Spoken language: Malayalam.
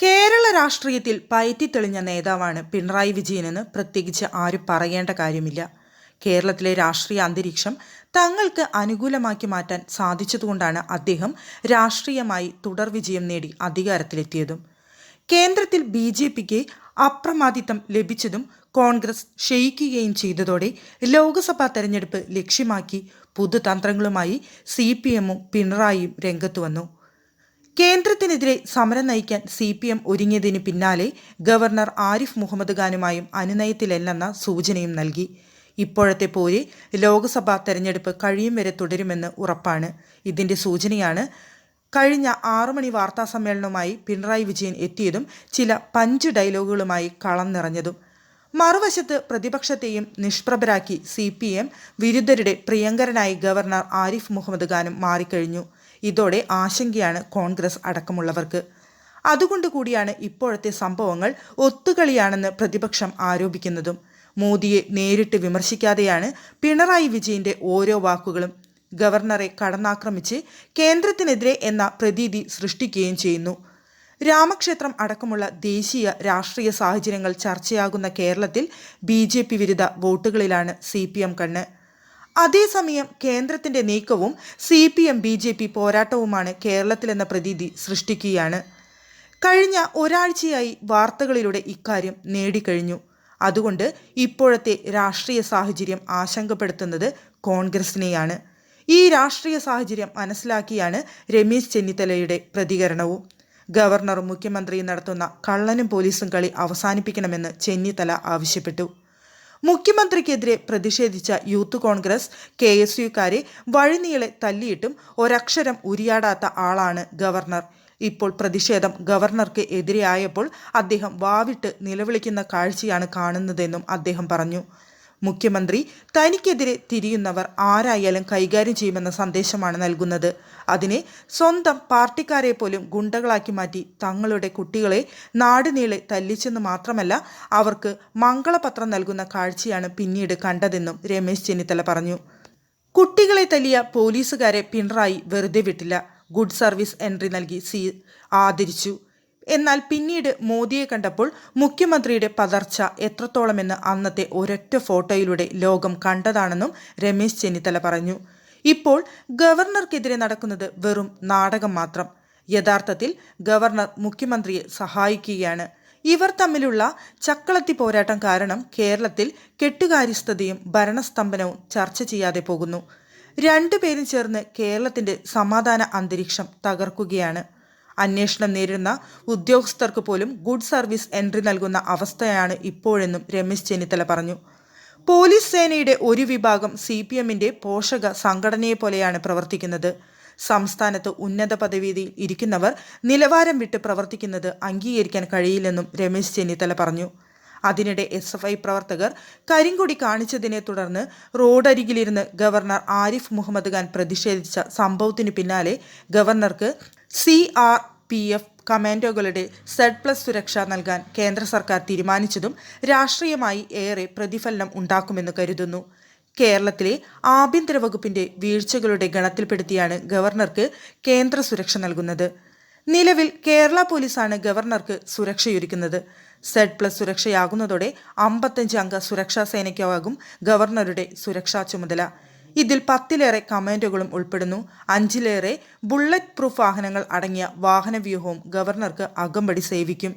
കേരള രാഷ്ട്രീയത്തിൽ പയറ്റിത്തെളിഞ്ഞ നേതാവാണ് പിണറായി വിജയനെന്ന് പ്രത്യേകിച്ച് ആരും പറയേണ്ട കാര്യമില്ല. കേരളത്തിലെ രാഷ്ട്രീയ അന്തരീക്ഷം തങ്ങൾക്ക് അനുകൂലമാക്കി മാറ്റാൻ സാധിച്ചതുകൊണ്ടാണ് അദ്ദേഹം രാഷ്ട്രീയമായി തുടർ വിജയം നേടി അധികാരത്തിലെത്തിയതും. കേന്ദ്രത്തിൽ ബി ജെ പിക്ക് അപ്രമാദിത്വം ലഭിച്ചതും കോൺഗ്രസ് ക്ഷയിക്കുകയും ചെയ്തതോടെ ലോക്സഭാ തെരഞ്ഞെടുപ്പ് ലക്ഷ്യമാക്കി പുതുതന്ത്രങ്ങളുമായി സി പി എമ്മും പിണറായിയും രംഗത്തു വന്നു. കേന്ദ്രത്തിനെതിരെ സമരം നയിക്കാൻ സി പി എം ഒരുങ്ങിയതിന് പിന്നാലെ ഗവർണർ ആരിഫ് മുഹമ്മദ് ഖാനുമായും അനുനയത്തിലല്ലെന്ന സൂചനയും നൽകി. ഇപ്പോഴത്തെ പോരെ ലോക്സഭാ തെരഞ്ഞെടുപ്പ് കഴിയും വരെ തുടരുമെന്ന് ഉറപ്പാണ്. ഇതിന്റെ സൂചനയാണ് കഴിഞ്ഞ ആറുമണി വാർത്താ സമ്മേളനവുമായി പിണറായി വിജയൻ എത്തിയതും ചില പഞ്ച് ഡയലോഗുകളുമായി കളം നിറഞ്ഞതും. മറുവശത്ത് പ്രതിപക്ഷത്തെയും നിഷ്പ്രഭരാക്കി സി പി എം വിരുദ്ധരുടെ പ്രിയങ്കരനായി ഗവർണർ ആരിഫ് മുഹമ്മദ് ഖാനും മാറിക്കഴിഞ്ഞു. ഇതോടെ ആശങ്കയാണ് കോൺഗ്രസ് അടക്കമുള്ളവർക്ക്. അതുകൊണ്ട് കൂടിയാണ് ഇപ്പോഴത്തെ സംഭവങ്ങൾ ഒത്തുകളിയാണെന്ന് പ്രതിപക്ഷം ആരോപിക്കുന്നതും. മോദിയെ നേരിട്ട് വിമർശിക്കാതെയാണ് പിണറായി വിജയന്റെ ഓരോ വാക്കുകളും ഗവർണറെ കടന്നാക്രമിച്ച് കേന്ദ്രത്തിനെതിരെ എന്ന പ്രതീതി സൃഷ്ടിക്കുകയും ചെയ്യുന്നു. രാമക്ഷേത്രം അടക്കമുള്ള ദേശീയ രാഷ്ട്രീയ സാഹചര്യങ്ങൾ ചർച്ചയാകുന്ന കേരളത്തിൽ ബി ജെ പി വിരുദ്ധ വോട്ടുകളിലാണ് സി പി എം കണ്ണ്. അതേസമയം കേന്ദ്രത്തിന്റെ നീക്കവും C P M B J P പോരാട്ടവുമാണ് കേരളത്തിലെന്ന പ്രതീതി സൃഷ്ടിക്കുകയാണ്. കഴിഞ്ഞ ഒരാഴ്ചയായി വാർത്തകളിലൂടെ ഇക്കാര്യം നേടിക്കഴിഞ്ഞു. അതുകൊണ്ട് ഇപ്പോഴത്തെ രാഷ്ട്രീയ സാഹചര്യം ആശങ്കപ്പെടുത്തുന്നത് കോൺഗ്രസിനെയാണ്. ഈ രാഷ്ട്രീയ സാഹചര്യം മനസ്സിലാക്കിയാണ് രമേശ് ചെന്നിത്തലയുടെ പ്രതികരണവും. ഗവർണറും മുഖ്യമന്ത്രിയും നടത്തുന്ന കള്ളനും പോലീസും കളി അവസാനിപ്പിക്കണമെന്ന് ചെന്നിത്തല ആവശ്യപ്പെട്ടു. മുഖ്യമന്ത്രിക്കെതിരെ പ്രതിഷേധിച്ച യൂത്ത് കോൺഗ്രസ് കെ എസ് യുക്കാരെ വഴിനീളെ തല്ലിയിട്ടും ഒരക്ഷരം ഉരിയാടാത്ത ആളാണ് ഗവർണർ. ഇപ്പോൾ പ്രതിഷേധം ഗവർണർക്ക് എതിരെയായപ്പോൾ അദ്ദേഹം വാവിട്ട് നിലവിളിക്കുന്ന കാഴ്ചയാണ് കാണുന്നതെന്നും അദ്ദേഹം പറഞ്ഞു. മുഖ്യമന്ത്രി തനിക്കെതിരെ തിരിയുന്നവർ ആരായാലും കൈകാര്യം ചെയ്യുമെന്ന സന്ദേശമാണ് നൽകുന്നത്. അതിനെ സ്വന്തം പാർട്ടിക്കാരെ പോലും ഗുണ്ടകളാക്കി മാറ്റി തങ്ങളുടെ കുട്ടികളെ നാടുനീളെ തല്ലിച്ചെന്ന് മാത്രമല്ല അവർക്ക് മംഗളപത്രം നൽകുന്ന കാഴ്ചയാണ് പിന്നീട് കണ്ടതെന്നും രമേശ് ചെന്നിത്തല പറഞ്ഞു. കുട്ടികളെ തല്ലിയ പോലീസുകാരെ പിണറായി വെറുതെ വിട്ടില്ല. ഗുഡ് സർവീസ് എൻട്രി നൽകി സി ആദരിച്ചു. എന്നാൽ പിന്നീട് മോദിയെ കണ്ടപ്പോൾ മുഖ്യമന്ത്രിയുടെ പതർച്ച എത്രത്തോളമെന്ന് അന്നത്തെ ഒരൊറ്റ ഫോട്ടോയിലൂടെ ലോകം കണ്ടതാണെന്നും രമേശ് ചെന്നിത്തല പറഞ്ഞു. ഇപ്പോൾ ഗവർണർക്കെതിരെ നടക്കുന്നത് വെറും നാടകം മാത്രം. യഥാർത്ഥത്തിൽ ഗവർണർ മുഖ്യമന്ത്രിയെ സഹായിക്കുകയാണ്. ഇവർ തമ്മിലുള്ള ചക്കളത്തി പോരാട്ടം കാരണം കേരളത്തിൽ കെട്ടുകാര്യസ്ഥതയും ഭരണസ്തംഭനവും ചർച്ച ചെയ്യാതെ പോകുന്നു. രണ്ടുപേരും ചേർന്ന് കേരളത്തിന്റെ സമാധാന അന്തരീക്ഷം തകർക്കുകയാണ്. അന്വേഷണം നേരിടുന്ന ഉദ്യോഗസ്ഥർക്ക് പോലും ഗുഡ് സർവീസ് എൻട്രി നൽകുന്ന അവസ്ഥയാണ് ഇപ്പോഴെന്നും രമേശ് ചെന്നിത്തല പറഞ്ഞു. പോലീസ് സേനയുടെ ഒരു വിഭാഗം സി പി എമ്മിന്റെ പോഷക സംഘടനയെ പോലെയാണ് പ്രവർത്തിക്കുന്നത്. സംസ്ഥാനത്ത് ഉന്നത പദവിയിൽ ഇരിക്കുന്നവർ നിലവാരം വിട്ട് പ്രവർത്തിക്കുന്നത് അംഗീകരിക്കാൻ കഴിയില്ലെന്നും രമേശ് ചെന്നിത്തല പറഞ്ഞു. അതിനിടെ എസ് എഫ് ഐ പ്രവർത്തകർ കരിങ്കൊടി കാണിച്ചതിനെ തുടർന്ന് റോഡരികിലിരുന്ന് ഗവർണർ ആരിഫ് മുഹമ്മദ് ഖാൻ പ്രതിഷേധിച്ച സംഭവത്തിനു പിന്നാലെ ഗവർണർക്ക് സി ആർ പി എഫ് കമാൻഡോകളുടെ സെഡ് പ്ലസ് സുരക്ഷ നൽകാൻ കേന്ദ്ര സർക്കാർ തീരുമാനിച്ചതും രാഷ്ട്രീയമായി ഏറെ പ്രതിഫലനം ഉണ്ടാക്കുമെന്ന് കരുതുന്നു. കേരളത്തിലെ ആഭ്യന്തര വകുപ്പിന്റെ വീഴ്ചകളുടെ ഗണത്തിൽപ്പെടുത്തിയാണ് ഗവർണർക്ക് കേന്ദ്ര സുരക്ഷ നൽകുന്നത്. നിലവിൽ കേരള പോലീസാണ് ഗവർണർക്ക് സുരക്ഷയൊരുക്കുന്നത്. സെഡ് പ്ലസ് സുരക്ഷയാകുന്നതോടെ അമ്പത്തഞ്ച് അംഗ സുരക്ഷാ സേനയ്ക്കാകും ഗവർണറുടെ സുരക്ഷാ ചുമതല. ഇതിൽ പത്തിലേറെ കമാൻഡോകളും ഉൾപ്പെടുന്നു. അഞ്ചിലേറെ ബുള്ളറ്റ് പ്രൂഫ് വാഹനങ്ങൾ അടങ്ങിയ വാഹനവ്യൂഹവും ഗവർണർക്ക് അകമ്പടി സേവിക്കും.